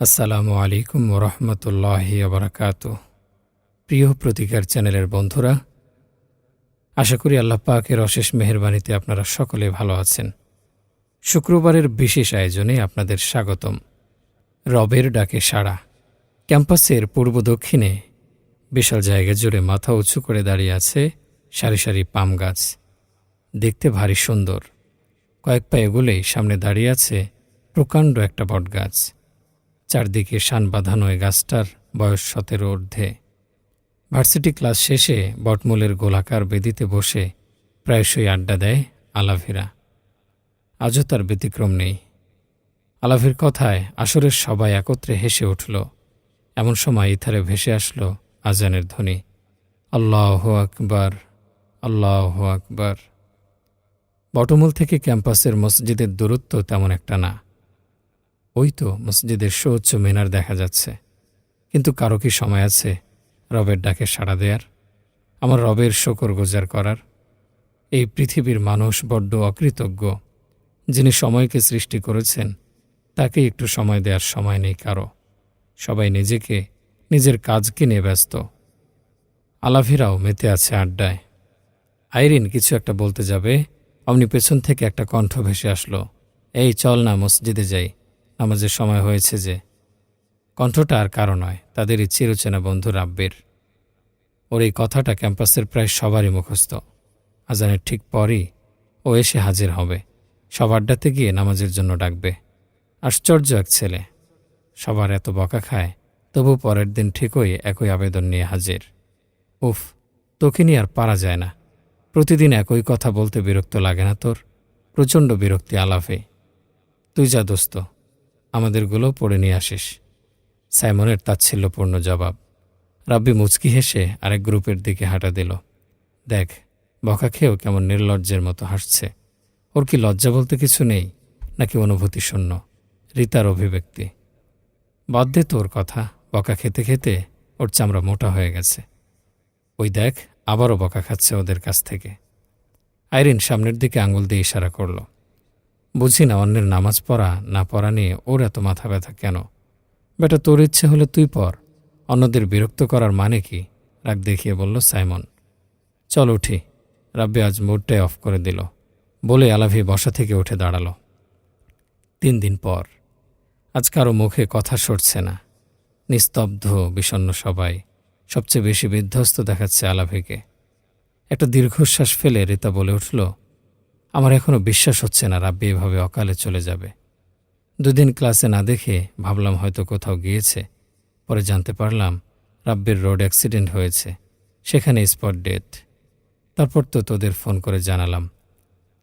আসসালামু আলাইকুম ওরহমতুল্লাহ আবরাকাত প্রিয় প্রতিকার চ্যানেলের বন্ধুরা, আশা করি আল্লাহ পাকের অশেষ মেহরবানিতে আপনারা সকলে ভালো আছেন। শুক্রবারের বিশেষ আয়োজনে আপনাদের স্বাগতম। রবের ডাকে সাড়া। ক্যাম্পাসের পূর্ব দক্ষিণে বিশাল জায়গা জুড়ে মাথা উঁচু করে দাঁড়িয়ে আছে সারি সারি পাম গাছ। দেখতে ভারী সুন্দর। কয়েক পা এগুলেই সামনে দাঁড়িয়ে আছে প্রকাণ্ড একটা বটগাছ। চারদিকে শান বাঁধানো গাছটার বয়স সতেরো ঊর্ধ্বে। ভার্সিটি ক্লাস শেষে বটমূলের গোলাকার বেদিতে বসে প্রায়শই আড্ডা দেয় আলাভেরা। আজও তার ব্যতিক্রম নেই। আলাভির কথায় আসরের সবাই একত্রে হেসে উঠল। এমন সময় ইথারে ভেসে আসলো আজানের ধ্বনি। আল্লাহ আকবার আল্লাহ আকবার। বটমূল থেকে ক্যাম্পাসের মসজিদের দূরত্ব তেমন একটা না। ওই তো মসজিদের সুউচ্চ মিনার দেখা যাচ্ছে। কিন্তু কারও কি সময় আছে রবের ডাকে সাড়া দেয়ার? আমার রবের শকর গোজার করার। এই পৃথিবীর মানুষ বড্ড অকৃতজ্ঞ। যিনি সময়কে সৃষ্টি করেছেন, তাকে একটু সময় দেওয়ার সময় নেই কারও। সবাই নিজেকে, নিজের কাজকে নিয়ে ব্যস্ত। আলাভিরাও মেতে আছে আড্ডায়। আইরিন কিছু একটা বলতে যাবে। অমনি পেছন থেকে একটা কণ্ঠ ভেসে আসলো। এই চল না মসজিদে যাই। নামাজের সময় হয়েছে যে, কণ্ঠটা আর কারও নয়, তাদের তাদেরই চিরচেনা বন্ধু রাব্বের। ওর এই কথাটা ক্যাম্পাসের প্রায় সবারই মুখস্থ। আজানের ঠিক পরই ও এসে হাজির হবে। সব আড্ডাতে গিয়ে নামাজের জন্য ডাকবে। আশ্চর্য এক ছেলে। সবার এত বকা খায়, তবু পরের দিন ঠিকই একই আবেদন নিয়ে হাজির। উফ, তোকে নিয়ে আর পারা যায় না। প্রতিদিন একই কথা বলতে বিরক্ত লাগে না তোর। প্রচণ্ড বিরক্তি আলাফে তুই যা দোস্ত। আমাদেরগুলো পড়ে নিয়ে আসিস। সাইমনের তাচ্ছিল্যপূর্ণ জবাব। রাব্বি মুচকি হেসে আরেক গ্রুপের দিকে হাঁটা দিল। দেখ, বকা খেয়েও কেমন নির্লজ্জের মতো হাসছে। ওর কি লজ্জা বলতে কিছু নেই, নাকি অনুভূতি শূন্য? রীতার অভিব্যক্তি। বাদ দে তোর কথা, বকা খেতে খেতে ওর চামড়া মোটা হয়ে গেছে। ওই দেখ, আবারও বকা খাচ্ছে ওদের কাছ থেকে। আইরিন সামনের দিকে আঙুল দিয়ে ইশারা করল। বুঝি না অন্যের নামাজ পড়া না পড়া নিয়ে ওর এত মাথা ব্যথা কেন? বেটা, তোর ইচ্ছে হলে তুই পর অন্যদের বিরক্ত করার মানে কি? রাগ দেখিয়ে বলল সাইমন। চল উঠি। রাব্বি আজ মুডটাই অফ করে দিল। বলে আলাভি বসা থেকে উঠে দাঁড়াল। তিন দিন পর। আজ কারও মুখে কথা সরছে না। নিস্তব্ধ বিষণ্ন সবাই। সবচেয়ে বেশি বিধ্বস্ত দেখাচ্ছে আলাভিকে। একটা দীর্ঘশ্বাস ফেলে রিতা বলে উঠল আমার এখনও বিশ্বাস হচ্ছে না রাব্বি এভাবে অকালে চলে যাবে। দুদিন ক্লাসে না দেখে ভাবলাম হয়তো কোথাও গিয়েছে। পরে জানতে পারলাম রাব্বির রোড অ্যাক্সিডেন্ট হয়েছে। সেখানে স্পট ডেথ তারপর তো তোদের ফোন করে জানালাম।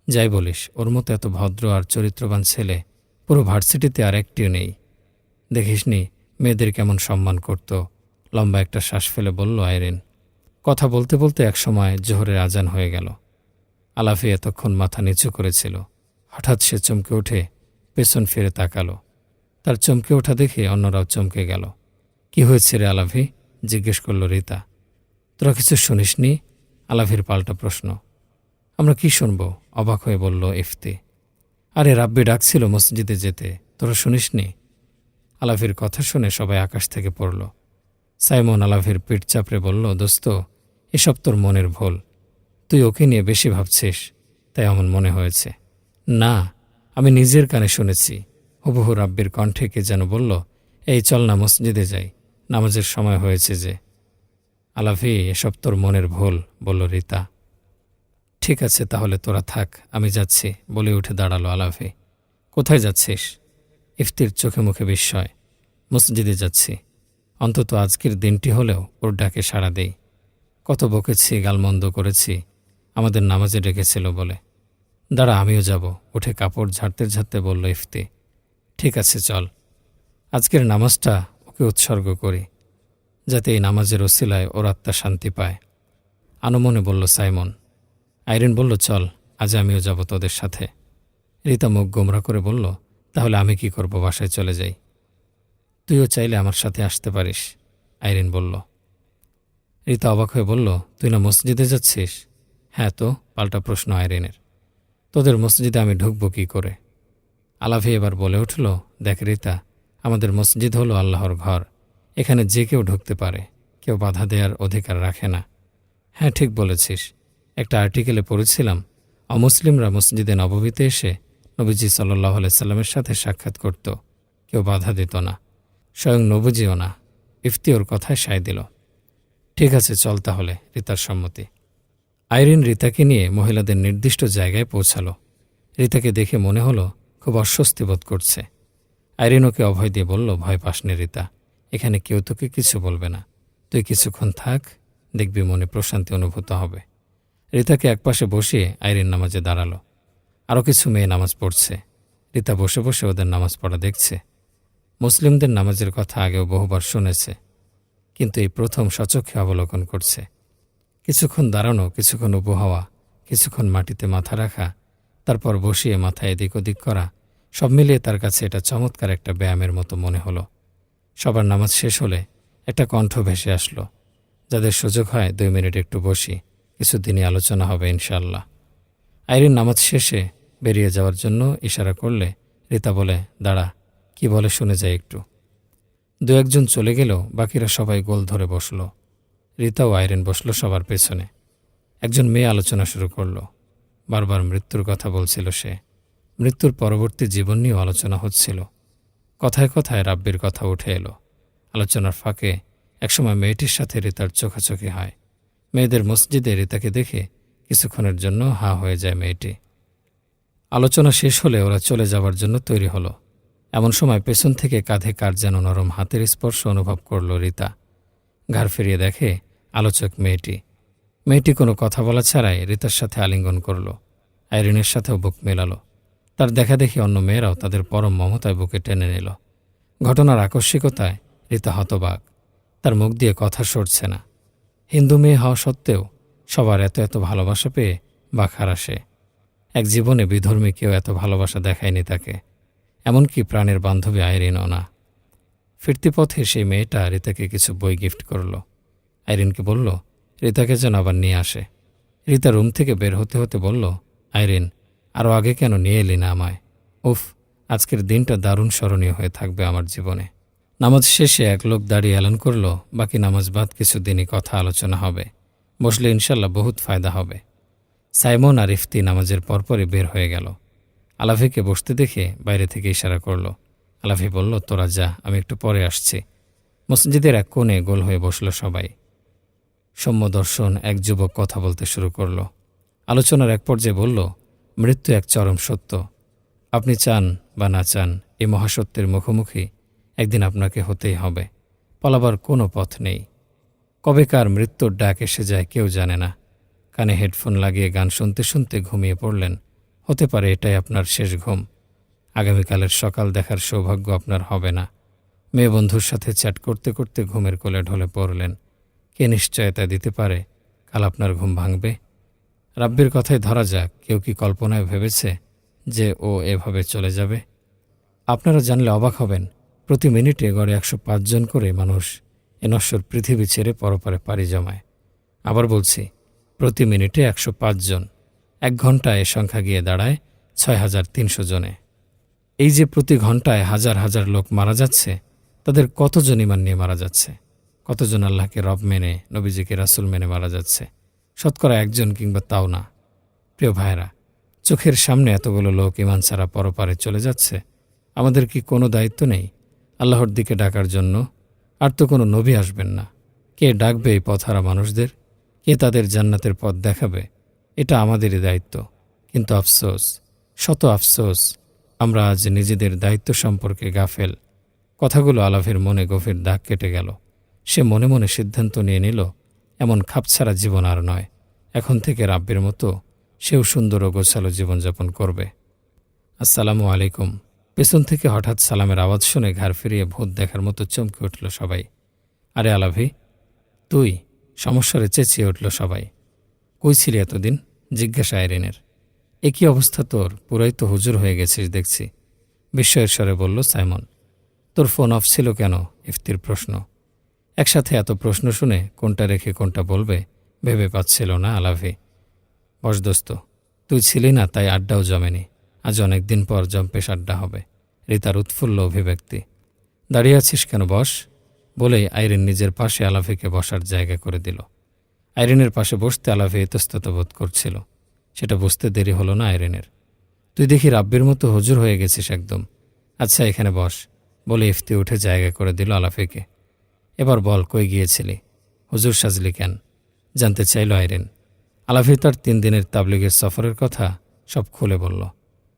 যাই বলিস, ওর মতো এত ভদ্র আর চরিত্রবান ছেলে পুরো ভার্সিটিতে আর একটিও নেই। দেখিসনি, মেয়েদের কেমন সম্মান করত। লম্বা একটা শ্বাস ফেলে বলল, আইরিন। কথা বলতে বলতে একসময় জোহরের আজান হয়ে গেল। আলাফি এতক্ষণ মাথা নিচু করেছিল। হঠাৎ সে চমকে উঠে পেছন ফিরে তাকালো। তার চমকে ওঠা দেখে অন্যরাও চমকে গেল। কি হয়েছে রে আলাভি জিজ্ঞেস করল রীতা। তোরা কিছু শুনিসনি? আলাভির পাল্টা প্রশ্ন। আমরা কি শুনব? অবাক হয়ে বলল ইফতি। আরে রাব্বি ডাকছিল মসজিদে যেতে। তোরা শুনিসনি? আলাভির কথা শুনে সবাই আকাশ থেকে পড়ল। সাইমন আলাভির পিঠ চাপড়ে বলল, দোস্ত, এসব তোর মনের ভুল। তুই ওকে নিয়ে বেশি ভাবছিস, তাই এমন মনে হয়েছে। না, আমি নিজের কানে শুনেছি। হুবহু রাব্বির কণ্ঠে কে যেন বলল, এই চল না মসজিদে যাই। নামাজের সময় হয়েছে যে। আলাভি এসব তোর মনের ভুল, বলল রীতা। ঠিক আছে, তাহলে তোরা থাক, আমি যাচ্ছি, বলে উঠে দাঁড়াল আলাভি কোথায় যাচ্ছিস? ইফতির চোখে মুখে বিস্ময়। মসজিদে যাচ্ছি। অন্তত আজকের দিনটি হলেও ওর ডাকে সাড়া দেই। কত বকেছি, গালমন্দ করেছি। আমাদের নামাজে ডেকেছিল বলে। দাঁড়া, আমিও যাব। উঠে কাপড় ঝাড়তে ঝাড়তে বলল, ইফতি, ঠিক আছে, চল। আজকের নামাজটা ওকে উৎসর্গ করি, যাতে এই নামাজের ওসিলায় ওর আত্মা শান্তি পায়। আনমনে বলল, সাইমন। আইরিন বলল, চল, আজ আমিও যাব তোদের সাথে। রীতা মুখ গোমরা করে বলল, তাহলে আমি কি করব, বাসায় চলে যাই। তুইও চাইলে আমার সাথে আসতে পারিস। আইরিন বলল। রীতা অবাক হয়ে বলল, তুই না মসজিদে যাচ্ছিস? হ্যাঁ তো, পাল্টা প্রশ্ন আইরিনের। তোদের মসজিদে আমি ঢুকবো কী করে? আলাভি এবার বলে উঠল, দেখ রীতা, আমাদের মসজিদ হলো আল্লাহর ঘর। এখানে যে কেউ ঢুকতে পারে, কেউ বাধা দেওয়ার অধিকার রাখে না। হ্যাঁ ঠিক বলেছিস। একটা আর্টিকেলে পড়েছিলাম, অমুসলিমরা মসজিদে নববীতে এসে নবীজি সাল্লাহ সাল্লামের সাথে সাক্ষাৎ করত। কেউ বাধা দিত না, স্বয়ং নবুজিও না। ইফতি ওর কথায় সায় দিল। ঠিক আছে, চল তাহলে, রিতার সম্মতি। আইরিন রিতাকে নিয়ে মহিলাদের নির্দিষ্ট জায়গায় পৌঁছালো। রিতাকে দেখে মনে হলো খুব অস্বস্তি বোধ করছে। আইরিন ওকে অভয় দিয়ে বলল, ভয় পাসনি রিতা, এখানে কেউ তোকে কিছু বলবে না। তুই কিছুক্ষণ থাক, দেখবি মনে প্রশান্তি অনুভূত হবে। রিতাকে একপাশে বসিয়ে আইরিন নামাজে দাঁড়াল। আরও কিছু মেয়ে নামাজ পড়ছে। রিতা বসে বসে ওদের নামাজ পড়া দেখছে। মুসলিমদের নামাজের কথা আগেও বহুবার শুনেছে, কিন্তু এই প্রথম সচক্ষে অবলোকন করছে। কিছুক্ষণ দাঁড়ানো, কিছুক্ষণ উবু হওয়া, কিছুক্ষণ মাটিতে মাথা রাখা, তারপর বসিয়ে মাথা এদিক ওদিক করা, সব মিলিয়ে তার কাছে এটা চমৎকার একটা ব্যায়ামের মতো মনে হলো। সবার নামাজ শেষ হলে একটা কণ্ঠ ভেসে আসলো, যাদের সুযোগ হয় দুই মিনিট একটু বসি কিছুদিনই আলোচনা হবে ইনশাল্লাহ আইরিন নামাজ শেষে বেরিয়ে যাওয়ার জন্য ইশারা করলে, রীতা বলে, দাঁড়া, কি বলে শুনে যায় একটু। দু একজন চলে গেলেও বাকিরা সবাই গোল ধরে বসল। রীতা ও আইরিন বসল সবার পেছনে। একজন মেয়ে আলোচনা শুরু করল। বারবার মৃত্যুর কথা বলছিল সে। মৃত্যুর পরবর্তী জীবন নিয়েও আলোচনা হচ্ছিল। কথায় কথায় রাব্বির কথা উঠে এলো। আলোচনার ফাঁকে একসময় মেয়েটির সাথে রিতার চোখাচোখি হয়। মেয়েদের মসজিদে রিতাকে দেখে কিছুক্ষণের জন্য হা হয়ে যায় মেয়েটি। আলোচনা শেষ হলে ওরা চলে যাওয়ার জন্য তৈরি হলো। এমন সময় পেছন থেকে কাঁধে কার যেন নরম হাতের স্পর্শ অনুভব করল রিতা। ঘাড় ফিরিয়ে দেখে আলোচক মেয়েটি। মেয়েটি কোনো কথা বলা ছাড়াই রিতার সাথে আলিঙ্গন করল। আইরিনের সাথেও বুক মেলালো। তার দেখা দেখি অন্য মেয়েরাও তাদের পরম মমতায় বুকে টেনে নিল। ঘটনার আকস্মিকতায় রীতা হতবাক। তার মুখ দিয়ে কথা সরছে না। হিন্দু মেয়ে হওয়া সত্ত্বেও সবার এত এত ভালোবাসা পেয়ে বাখার আসে। এক জীবনে বিধর্মী কেউ এত ভালোবাসা দেখায়নি তাকে। এমনকি প্রাণের বান্ধবী আইরিনও না। ফিরতি পথে সেই মেয়েটা রিতাকে কিছু বই গিফট করল। আইরিনকে বলল, রিতাকে যেন আবার নিয়ে আসে। রিতা রুম থেকে বের হতে হতে বলল, আইরিন আরও আগে কেন নিয়ে এলি না আমায়? উফ, আজকের দিনটা দারুণ স্মরণীয় হয়ে থাকবে আমার জীবনে। নামাজ শেষে এক লোক দাঁড়িয়ে এলান করল, বাকি নামাজ বাদ কিছুদিনই কথা আলোচনা হবে। বসলে ইনশাল্লাহ বহুত ফায়দা হবে। সাইমন আর ইফতি নামাজের পরপরই বের হয়ে গেল। আলাফিকে বসতে দেখে বাইরে থেকে ইশারা করল আলাফি বলল, তোরা যা, আমি একটু পরে আসছি। মসজিদের এক কোণে গোল হয়ে বসল সবাই। সৌম্য দর্শন এক যুবক কথা বলতে শুরু করল। আলোচনার এক পর্যায়ে বলল, মৃত্যু এক চরম সত্য। আপনি চান বা না চান, এই মহাসত্যের মুখোমুখি একদিন আপনাকে হতেই হবে। পলাবার কোনো পথ নেই। কবেকার মৃত্যুর ডাক এসে যায়, কেউ জানে না। কানে হেডফোন লাগিয়ে গান শুনতে শুনতে ঘুমিয়ে পড়লেন। হতে পারে এটাই আপনার শেষ ঘুম। আগামীকালের সকাল দেখার সৌভাগ্য আপনার হবে না। মেয়ে বন্ধুর সাথে চ্যাট করতে করতে ঘুমের কোলে ঢলে পড়লেন। কে নিশ্চয়তা দিতে পারে? কাল আপনার ঘুম ভাঙবে। রাব্বির কথায় ধরা যাক, কেউ কি কল্পনায় ভেবেছে যে ও এভাবে চলে যাবে? আপনারা জানলে অবাক হবেন, প্রতি মিনিটে গড়ে একশো জন করে মানুষ এ নশ্বর পৃথিবী ছেড়ে পরপারে পাড়ি জমায়। আবার বলছি, প্রতি মিনিটে একশো জন। এক ঘন্টায় এ সংখ্যা গিয়ে দাঁড়ায় ছয় হাজার তিনশো জনে। এই যে প্রতি ঘন্টায় হাজার হাজার লোক মারা যাচ্ছে, তাদের কতজন ইমান নিয়ে মারা যাচ্ছে? কতজন আল্লাহকে রব মেনে, নবীজিকে রাসুল মেনে মারা যাচ্ছে? শতকরা একজন কিংবা তাও না। প্রিয় ভাইরা চোখের সামনে এতগুলো লোক ইমান ছাড়া পরপারে চলে যাচ্ছে, আমাদের কি কোনো দায়িত্ব নেই? আল্লাহর দিকে ডাকার জন্য আর তো কোনো নবী আসবেন না। কে ডাকবে এই পথহারা মানুষদের? কে তাদের জান্নাতের পথ দেখাবে? এটা আমাদেরই দায়িত্ব। কিন্তু আফসোস, শত আফসোস আমরা আজ নিজেদের দায়িত্ব সম্পর্কে গাফেল। কথাগুলো আলাফের মনে গভীর দাগ কেটে গেল। সে মনে মনে সিদ্ধান্ত নিয়ে নিল, এমন খাপছাড়া জীবন আর নয়। এখন থেকে রাব্যের মতো সেও সুন্দর ও গোছালো জীবনযাপন করবে। আসসালামু আলাইকুম। পেছন থেকে হঠাৎ সালামের আওয়াজ শুনে ঘাড় ফিরিয়ে ভূত দেখার মতো চমকে উঠল সবাই। আরে আলাভি, তুই সমস্যারে চেঁচিয়ে উঠল সবাই। কই ছিলি এতদিন? জিজ্ঞাসা আইরিনের। একই অবস্থা তোর। পুরাই তো হুজুর হয়ে গেছিস, দেখছি। বিস্ময়ের স্বরে বলল সাইমন, তোর ফোন অফ ছিল কেন? ইফতির প্রশ্ন। একসাথে এত প্রশ্ন শুনে কোনটা রেখে কোনটা বলবে, ভেবে পাচ্ছিল না আলাভি। বসদোস্ত তুই ছিলি না, তাই আড্ডাও জমেনি। আজ অনেক দিন পর জম্পেশ আড্ডা হবে। রিতার উৎফুল্ল অভিব্যক্তি। দাঁড়িয়ে আছিস কেন বস? বলেই আইরিন নিজের পাশে আলাফিকে বসার জায়গা করে দিল। আইরিনের পাশে বসতে আলাফি ইতস্তত বোধ করছিল। সেটা বুঝতে দেরি হলো না আইরিনের। তুই দেখি রাব্বির মতো হুজুর হয়ে গেছিস একদম। আচ্ছা এখানে বস। বলে ইফতি উঠে জায়গা করে দিল আলাফিকে। এবার বল, কই গিয়েছিলি? হুজুর সাজলি কেন? জানতে চাইল আইরিন। আলাফি তার তিন দিনের তাবলিগের সফরের কথা সব খুলে বলল।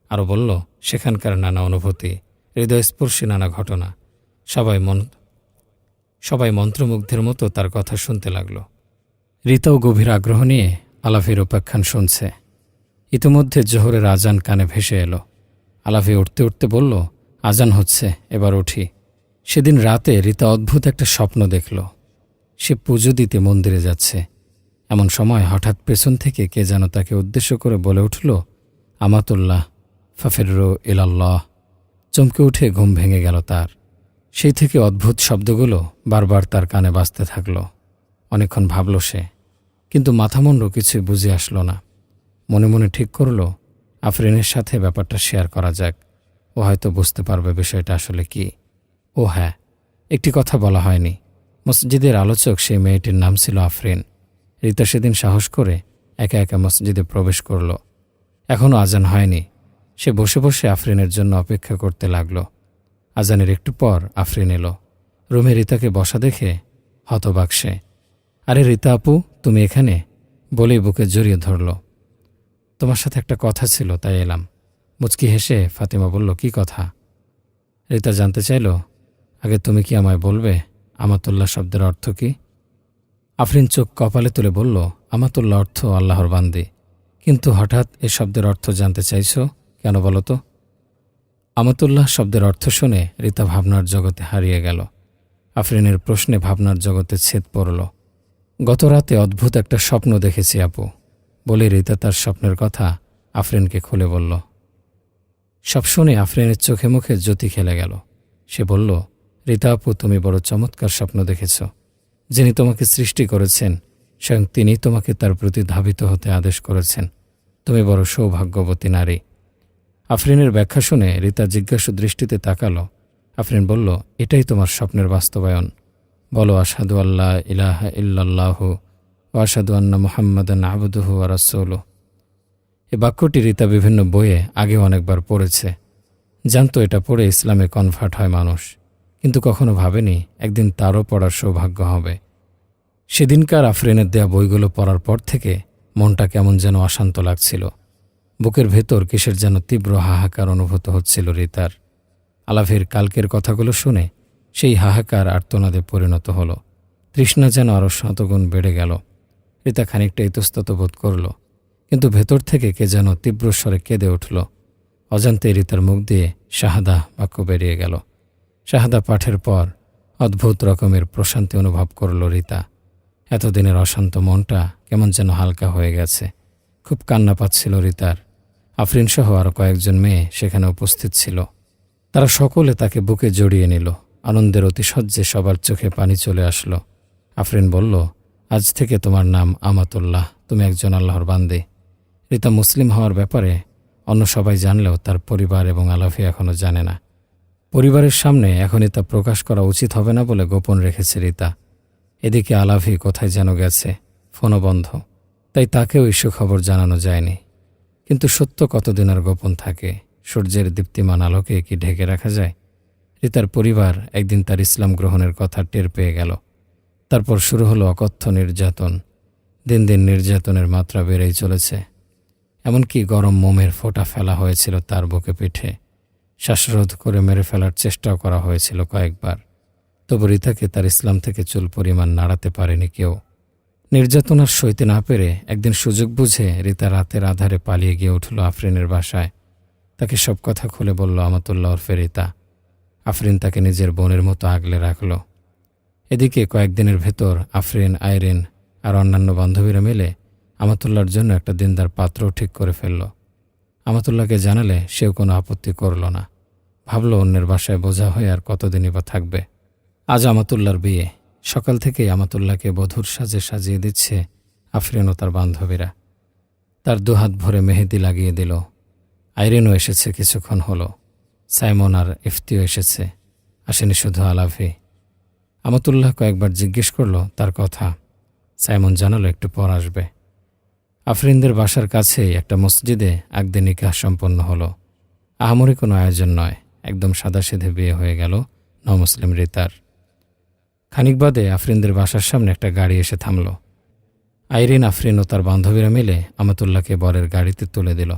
আরও বলল, সেখানকার নানা অনুভূতি, হৃদয়স্পর্শী নানা ঘটনা, সবাই মন সবাই মন্ত্রমুগ্ধের মতো তার কথা শুনতে লাগল। রিতাও গভীর আগ্রহ নিয়ে আলাফির উপাখ্যান শুনছে। ইতিমধ্যে জোহরের আজান কানে ভেসে এলো। আলাফি উঠতে উঠতে বলল, আজান হচ্ছে, এবার উঠি। সেদিন রাতে রিতা অদ্ভুত একটা স্বপ্ন দেখল। সে পুজো দিতে মন্দিরে যাচ্ছে। এমন সময় হঠাৎ পেছন থেকে কে যেন তাকে উদ্দেশ্য করে বলে উঠল, আমাতুল্লাহ ফাফেরো ইলাল্লাহ। চমকে উঠে ঘুম ভেঙে গেল তার। সেই থেকে অদ্ভুত শব্দগুলো বারবার তার কানে বাজতে থাকল। অনেকক্ষণ ভাবল সে, কিন্তু মাথামুণ্ড কিছুই বুঝে আসলো না। মনে মনে ঠিক করল, আফরিনের সাথে ব্যাপারটা শেয়ার করা যাক। ও হয়তো বুঝতে পারবে বিষয়টা আসলে কি। ও হ্যাঁ একটি কথা বলা হয়নি। মসজিদের আলোচক সেই মেয়েটির নাম ছিল আফরিন। রিতা সেদিন সাহস করে একা একা মসজিদে প্রবেশ করল। এখনও আজান হয়নি। সে বসে বসে আফরিনের জন্য অপেক্ষা করতে লাগল। আজানের একটু পর আফরিন এলো। রুমে রিতাকে বসা দেখে হতবাক সে। আরে রিতা আপু, তুমি এখানে? বলেই বুকে জড়িয়ে ধরল। তোমার সাথে একটা কথা ছিল, তাই এলাম। মুচকি হেসে ফাতিমা বলল, কি কথা? রিতা জানতে চাইল, আগে তুমি কি আমায় বলবে? আমাতুল্লাহ শব্দের অর্থ কি? আফরিন চোখ কপালে তুলে বলল, আমাতুল্লাহ অর্থ আল্লাহর বান্দি। কিন্তু হঠাৎ এ শব্দের অর্থ জানতে চাইছ কেন বলো তো? আমাতুল্লাহ শব্দের অর্থ শুনে রিতা ভাবনার জগতে হারিয়ে গেল। আফরিনের প্রশ্নে ভাবনার জগতে ছেদ পড়ল। গত রাতে অদ্ভুত একটা স্বপ্ন দেখেছি আপু। বলে রিতা তার স্বপ্নের কথা আফরিনকে খুলে বলল। সব শুনে আফরিনের চোখে মুখে জ্যোতি খেলে গেল। সে বলল, রিতা আপু, তুমি বড় চমৎকার স্বপ্ন দেখেছ। যিনি তোমাকে সৃষ্টি করেছেন, স্বয়ং তিনি তোমাকে তার প্রতি ধাবিত হতে আদেশ করেছেন। তুমি বড় সৌভাগ্যবতী নারী। আফরিনের ব্যাখ্যা শুনে রিতা জিজ্ঞাসু দৃষ্টিতে তাকালো। আফরিন বলল, এটাই তোমার স্বপ্নের বাস্তবায়ন। বলো আসাদু আল্লাহ ইলাহা ইল্লাল্লাহ ও আসাদু আন্না মোহাম্মদান আবুদুহু আরাসৌল এ বাক্যটি রিতা বিভিন্ন বইয়ে আগে অনেকবার পড়েছে। জানতো এটা পড়ে ইসলামে কনভার্ট হয় মানুষ। কিন্তু কখনো ভাবেনি একদিন তারও পড়ার সৌভাগ্য হবে। সেদিনকার আফরিনের দেয়া বইগুলো পড়ার পর থেকে মনটা কেমন যেন অশান্ত লাগছিল। বুকের ভেতর কিসের যেন তীব্র হাহাকার অনুভূত হচ্ছিল রিতার। আলাফের কালকের কথাগুলো শুনে সেই হাহাকার আর্তনাদে পরিণত হল। তৃষ্ণা যেন আরও শতগুণ বেড়ে গেল। রিতা খানিকটা ইতস্তত বোধ করল, কিন্তু ভেতর থেকে কে যেন তীব্র স্বরে কেঁদে উঠল। অজান্তে রিতার মুখ দিয়ে শাহাদা বাক্য বেরিয়ে গেল। শাহাদা পাঠের পর অদ্ভুত রকমের প্রশান্তি অনুভব করল রিতা। এতদিনের অশান্ত মনটা কেমন যেন হালকা হয়ে গেছে। খুব কান্না পাচ্ছিল রিতার। আফরিনসহ আরও কয়েকজন মেয়ে সেখানে উপস্থিত ছিল। তারা সকলে তাকে বুকে জড়িয়ে নিল। আনন্দের অতিশয্যে সবার চোখে পানি চলে আসলো। আফরিন বলল আজ থেকে তোমার নাম আমাতুল্লাহ। তুমি একজন আল্লাহর বান্দে। রিতা মুসলিম হওয়ার ব্যাপারে অন্য সবাই জানলেও তার পরিবার এবং আলাফি এখনও জানে না। পরিবারের সামনে এখনই তা প্রকাশ করা উচিত হবে না বলে গোপন রেখেছে রিতা। এদিকে আলাফি কোথায় যেন গেছে, ফোনও বন্ধ। তাই তাকেও এই সুখবর জানানো যায়নি। কিন্তু সত্য কতদিন আর গোপন থাকে? সূর্যের দীপ্তিমান আলোকে কি ঢেকে রাখা যায়? রিতার পরিবার একদিন তার ইসলাম গ্রহণের কথা টের পেয়ে গেল। তারপর শুরু হলো অকথ্য নির্যাতন। দিন দিন নির্যাতনের মাত্রা বেড়েই চলেছে। এমনকি গরম মোমের ফোঁটা ফেলা হয়েছিল তার বুকে পিঠে। শ্বাসরোধ করে মেরে ফেলার চেষ্টাও করা হয়েছিল কয়েকবার। তবু রিতাকে তার ইসলাম থেকে চুল পরিমাণ নাড়াতে পারেনি কেউ। নির্যাতনার সইতে না পেরে একদিন সুযোগ বুঝে রিতা রাতের আধারে পালিয়ে গিয়ে উঠল আফরিনের বাসায়। তাকে সব কথা খুলে বলল আমাতুল্লাহ ওরফে রিতা। আফরিন তাকে নিজের বোনের মতো আগলে রাখল। এদিকে কয়েকদিনের ভেতর আফরিন, আইরিন আর অন্যান্য বান্ধবীরা মিলে আমাতুল্লার জন্য একটা দিনদার পাত্রও ঠিক করে ফেলল। আমাতুল্লাহকে জানালে সেও কোনো আপত্তি করল না। ভাবল অন্যের বাসায় বোঝা হয়ে আর কতদিনই বা থাকবে। আজ আমাতুল্লার বিয়ে। সকাল থেকেই আমাতুল্লাহকে বধুর সাজে সাজিয়ে দিচ্ছে আফরিন ও তার বান্ধবীরা। তার দুহাত ভরে মেহেদি লাগিয়ে দিল। আইরিনও এসেছে, কিছুক্ষণ হলো। সাইমন আর ইফতিও এসেছে। আসেনি শুধু আলাভি। আমতুল্লাহ কয়েকবার জিজ্ঞেস করল তার কথা। সাইমন জানালো, একটু পর আসবে। আফরিনদের বাসার কাছেই একটা মসজিদে একদিন নিকাহ সম্পন্ন হলো। আহামরি কোনো আয়োজন নয়, একদম সাদাসিধে বিয়ে হয়ে গেল নমুসলিম রিতার। খানিক বাদে আফরিনদের বাসার সামনে একটা গাড়ি এসে থামল। আইরিন, আফরিন ও তার বান্ধবীরা মিলে আমাতুল্লাহকে বরের গাড়িতে তুলে দিল।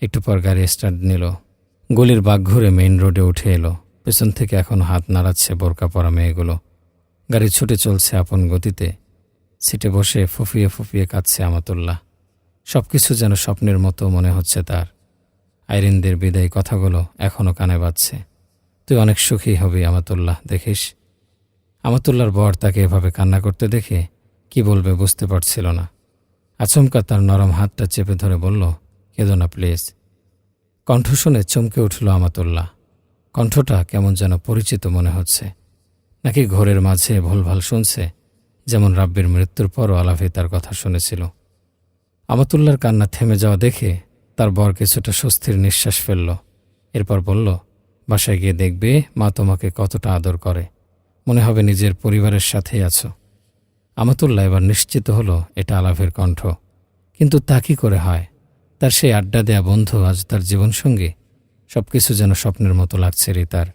একটু পর গাড়ি স্টার্ট নিল। গলির বাঘ ঘুরে মেইন রোডে উঠে এলো। পেছন থেকে এখন হাত নাড়াচ্ছে বোরকা পরা মেয়েগুলো। গাড়ি ছুটে চলছে আপন গতিতে। সিটে বসে ফুফিয়ে ফুফিয়ে কাঁদছে আমাতুল্লাহ। সব কিছু যেন স্বপ্নের মতো মনে হচ্ছে তার। আইরিনদের বিদায়ী কথাগুলো এখনও কানে বাজছে। তুই অনেক সুখী হবি আমাতুল্লাহ, দেখিস। আমাতুল্লাহর বর তাকে এভাবে কান্না করতে দেখে কি বলবে বুঝতে পারছিল না। আচমকা তার নরম হাতটা চেপে ধরে বলল, কেঁদো না, প্লিজ। কণ্ঠ শুনে চমকে উঠল আমাতুল্লাহ। কণ্ঠটা কেমন যেন পরিচিত মনে হচ্ছে। নাকি ঘোরের মাঝে ভুলভাল শুনছে, যেমন রাব্বির মৃত্যুর পরও আলাভি তার কথা শুনেছিল। আমাতুল্লার কান্না থেমে যাওয়া দেখে তার বর কিছুটা স্বস্তির নিঃশ্বাস ফেলল। এরপর বলল, বাসায় গিয়ে দেখবে মা তোমাকে কতটা আদর করে। মনে হবে নিজের পরিবারের সাথেই আছো। আমাতুল্লাহ এবার নিশ্চিত হলো, এটা আলাভের কণ্ঠ। কিন্তু তা কি করে হয়? তার সেই আড্ডা দেয়া বন্ধু আজ তার জীবনসঙ্গী সব কিছু যেন স্বপ্নের মতো লাগছে রিতার।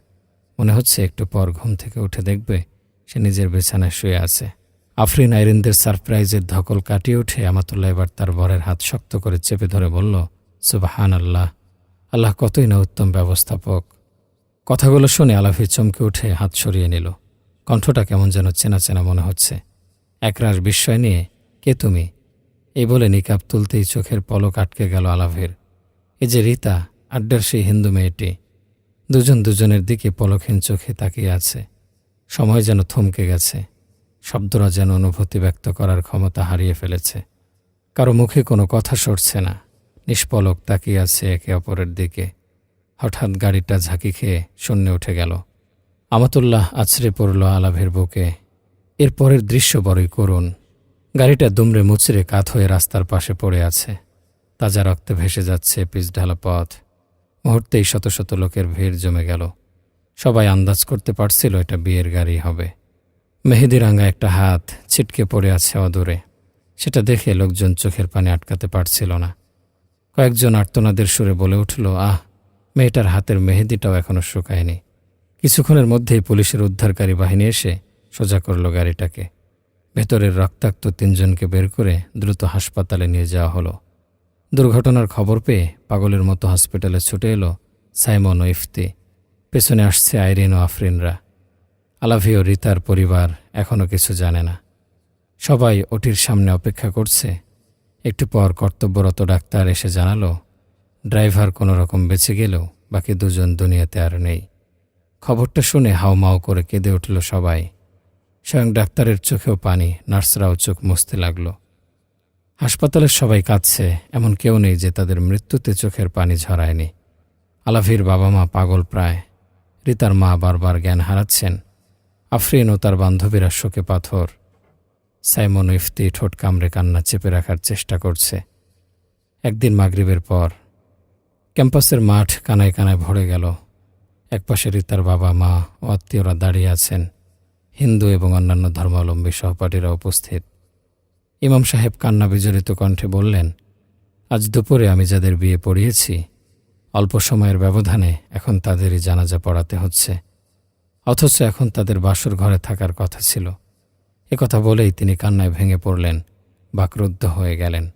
মনে হচ্ছে একটু পর ঘুম থেকে উঠে দেখবে সে নিজের বিছানায় শুয়ে আছে। আফরিন আইরিনদের সারপ্রাইজের ধকল কাটিয়ে উঠে আমাতুল্লাহ এবার তার বরের হাত শক্ত করে চেপে ধরে বলল সুবাহান আল্লাহ আল্লাহ কতই না উত্তম ব্যবস্থাপক। কথাগুলো শুনে আলাফি চমকে উঠে হাত সরিয়ে নিল। কণ্ঠটা কেমন যেন চেনা চেনা মনে হচ্ছে। একরাশ বিস্ময় নিয়ে, কে তুমি? এই বলে নিকাব তুলতেই চোখের পলক আটকে গেল আলাভের এ যে রীতা, আড্ডার সেই হিন্দু মেয়েটি দুজন দুজনের দিকে পলকহীন চোখে তাকিয়ে আছে। সময় যেন থমকে গেছে। শব্দরা যেন অনুভূতি ব্যক্ত করার ক্ষমতা হারিয়ে ফেলেছে। কারও মুখে কোনো কথা সরছে না। নিষ্পলক তাকিয়ে আছে একে অপরের দিকে। হঠাৎ গাড়িটা ঝাঁকি খেয়ে শূন্যে উঠে গেল। আমাতুল্লাহ আছড়ে পড়ল আলাভের বুকে। এরপরের দৃশ্য বড়ই করুণ। গাড়িটা দুমড়ে মুচড়ে কাত হয়ে রাস্তার পাশে পড়ে আছে। তাজা রক্তে ভেসে যাচ্ছে পিচঢালা পথ। মুহূর্তেই শত শত লোকের ভিড় জমে গেল। সবাই আন্দাজ করতে পারছিল এটা বিয়ের গাড়ি হবে। মেহেদি রাঙ্গা একটা হাত ছিটকে পড়ে আছে অদূরে। সেটা দেখে লোকজন চোখের পানি আটকাতে পারছিল না। কয়েকজন আর্তনাদের সুরে বলে উঠল, আহ, মেয়েটার হাতের মেহেদিটাও এখনও শুকায়নি। কিছুক্ষণের মধ্যেই পুলিশের উদ্ধারকারী বাহিনী এসে সোজা করল গাড়িটাকে। ভেতরের রক্তাক্ত তিনজনকে বের করে দ্রুত হাসপাতালে নিয়ে যাওয়া হলো। দুর্ঘটনার খবর পেয়ে পাগলের মতো হসপিটালে ছুটে এলো সাইমন ও ইফতি। পেছনে আসছে আইরিন ও আফরিনরা। আলাভি ও রিতার পরিবার এখনও কিছু জানে না। সবাই ওটির সামনে অপেক্ষা করছে। একটু পর কর্তব্যরত ডাক্তার এসে জানালো, ড্রাইভার কোনো রকম বেঁচে গেলেও বাকি দুজন দুনিয়াতে আর নেই। খবরটা শুনে হাওমাও করে কেঁদে উঠল সবাই। স্বয়ং ডাক্তারের চোখেও পানি, নার্সরাও চোখ মুছতে লাগল। হাসপাতালের সবাই কাঁদছে, এমন কেউ নেই যে তাদের মৃত্যুতে চোখের পানি ঝরায়নি। আলাভির বাবা মা পাগল প্রায়। রিতার মা বারবার জ্ঞান হারাচ্ছেন। আফরিন ও তার বান্ধবীরা শোকে পাথর। সাইমন ইফতি ঠোঁট কামড়ে কান্না চেপে রাখার চেষ্টা করছে। একদিন মাগরিবের পর, ক্যাম্পাসের মাঠ কানায় কানায় ভরে গেল। একপাশে রিতার বাবা মা ও আত্মীয়রা দাঁড়িয়ে আছেন। হিন্দু এবং অন্যান্য ধর্মাবলম্বী সহপাঠীরা উপস্থিত। ইমাম সাহেব কান্না বিজড়িত কণ্ঠে বললেন, আজ দুপুরে আমি যাদের বিয়ে পড়িয়েছি, অল্প সময়ের ব্যবধানে এখন তাদেরই জানাজা পড়াতে হচ্ছে। অথচ এখন তাদের বাসর ঘরে থাকার কথা ছিল। কথা বলেই তিনি কান্নায় ভেঙে পড়লেন, বাকরুদ্ধ হয়ে গেলেন।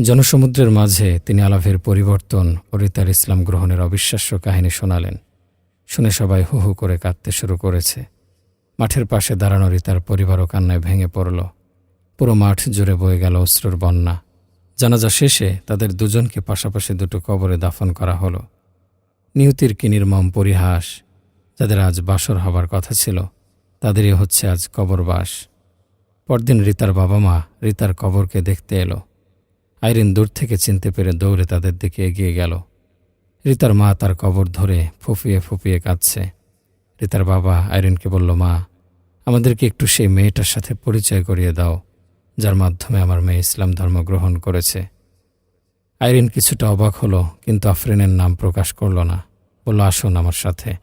জনসমুদ্রের মাঝে তিনি আলাভের পরিবর্তন ও রিতার ইসলাম গ্রহণের অবিশ্বাস্য কাহিনী শোনালেন। শুনে সবাই হু হু করে কাঁদতে শুরু করেছে। মাঠের পাশে দাঁড়ানো রিতার পরিবারও কান্নায় ভেঙে পড়ল। পুরো মাঠ জুড়ে বয়ে গেল অশ্রুর বন্যা। জানাজা শেষে তাদের দুজনকে পাশাপাশি দুটো কবরে দাফন করা হলো। নিহতির কি নির্মম পরিহাস, যাদের আজ বাসর হবার কথা ছিল, তাদেরই হচ্ছে আজ কবরবাস। পরদিন রিতার বাবা মা রিতার কবরকে দেখতে এলো। আইরিন দূর থেকে চিনতে পেরে দৌড়ে তাদের দিকে এগিয়ে গেল। রিতার মা তার কবর ধরে ফুপিয়ে ফুপিয়ে কাঁদছে। রিতার বাবা আইরিনকে বলল, মা, আমাদেরকে একটু সেই মেয়েটার সাথে পরিচয় করিয়ে দাও। যার মাধ্যমে আমার মেয়ে ইসলাম ধর্ম গ্রহণ করেছে। আইরিন কিছুটা অবাক হলো, কিন্তু আফরিনের নাম প্রকাশ করল না। বলল, আসুন আমার সাথে।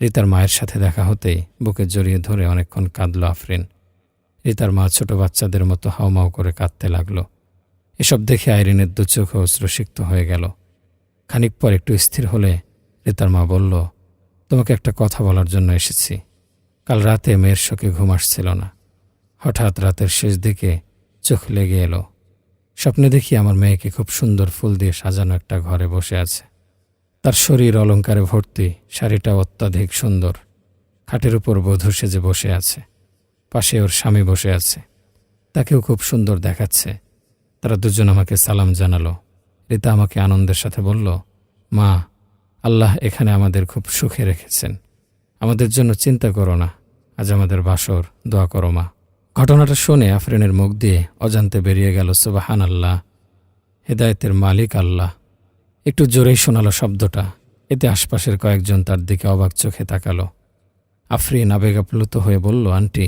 রিতার মায়ের সাথে দেখা হতেই বুকে জড়িয়ে ধরে অনেকক্ষণ কাঁদল আফরিন। রিতার মা ছোট বাচ্চাদের মতো হাউমাউ করে কাঁদতে লাগল। এসব দেখে আইরিনের দু চোখে অশ্রুসিক্ত হয়ে গেল। খানিক পর একটু স্থির হলে রিতার মা বলল, তোমাকে একটা কথা বলার জন্য এসেছি। কাল রাতে মেয়ের শোকে ঘুম আসছিল না। হঠাৎ রাতের শেষ দিকে চোখ লেগে এলো। স্বপ্নে দেখি আমার মেয়েকে খুব সুন্দর ফুল দিয়ে সাজানো একটা ঘরে বসে আছে। তার শরীর অলঙ্কারে ভর্তি শাড়িটা অত্যাধিক সুন্দর। খাটের উপর বধূ সেজে বসে আছে। পাশে ওর স্বামী বসে আছে। তাকেও খুব সুন্দর দেখাচ্ছে। তারা দুজন আমাকে সালাম জানালো। রিতা আমাকে আনন্দের সাথে বলল, মা, আল্লাহ এখানে আমাদের খুব সুখে রেখেছেন। আমাদের জন্য চিন্তা করো না। আজ আমাদের বাসর, দোয়া করো মা। ঘটনাটা শুনে আফরিনের মুখ দিয়ে অজান্তে বেরিয়ে গেল সুবাহান আল্লাহ হেদায়েতের মালিক আল্লাহ। একটু জোরেই শোনালো শব্দটা, এতে আশপাশের কয়েকজন তার দিকে অবাক চোখে তাকালো। আফরিন আবেগাপ্লুত হয়ে বলল, আন্টি,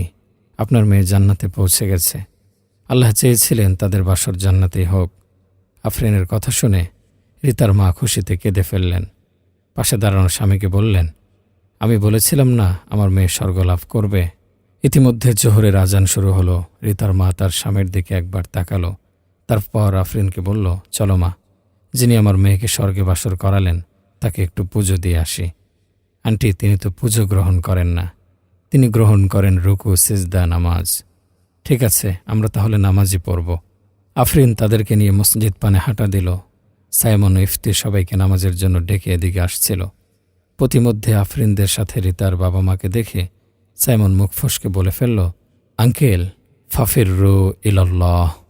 আপনার মেয়ে জান্নাতে পৌঁছে গেছে। আল্লাহ চেয়েছিলেন তাদের বাসর জান্নাতেই হোক। আফরিনের কথা শুনে রিতার মা খুশিতে কেঁদে ফেললেন। পাশে দাঁড়ানো স্বামীকে বললেন, আমি বলেছিলাম না আমার মেয়ে স্বর্গ লাভ করবে? ইতিমধ্যে জোহরের আজান শুরু হলো। রিতার মা তার স্বামীর দিকে একবার তাকালো। তারপর আফরিনকে বলল, চলো মা। যিনি আমার মেয়েকে স্বর্গে বাসর করালেন, তাকে একটু পুজো দিয়ে আসি। আন্টি, তিনি তো পুজো গ্রহণ করেন না। তিনি গ্রহণ করেন রুকু, সিজদা, নামাজ। ঠিক আছে, আমরা তাহলে নামাজই পড়ব। আফরিন তাদেরকে নিয়ে মসজিদ পানে হাঁটা দিল। সাইমন ইফতি সবাইকে নামাজের জন্য ডেকে এদিকে আসছিল। প্রতিমধ্যে আফরিনদের সাথে রিতার বাবা মাকে দেখে সাইমন মুখ ফসকে বলে ফেলল আঙ্কেল ফাফির রু ইল্লাহ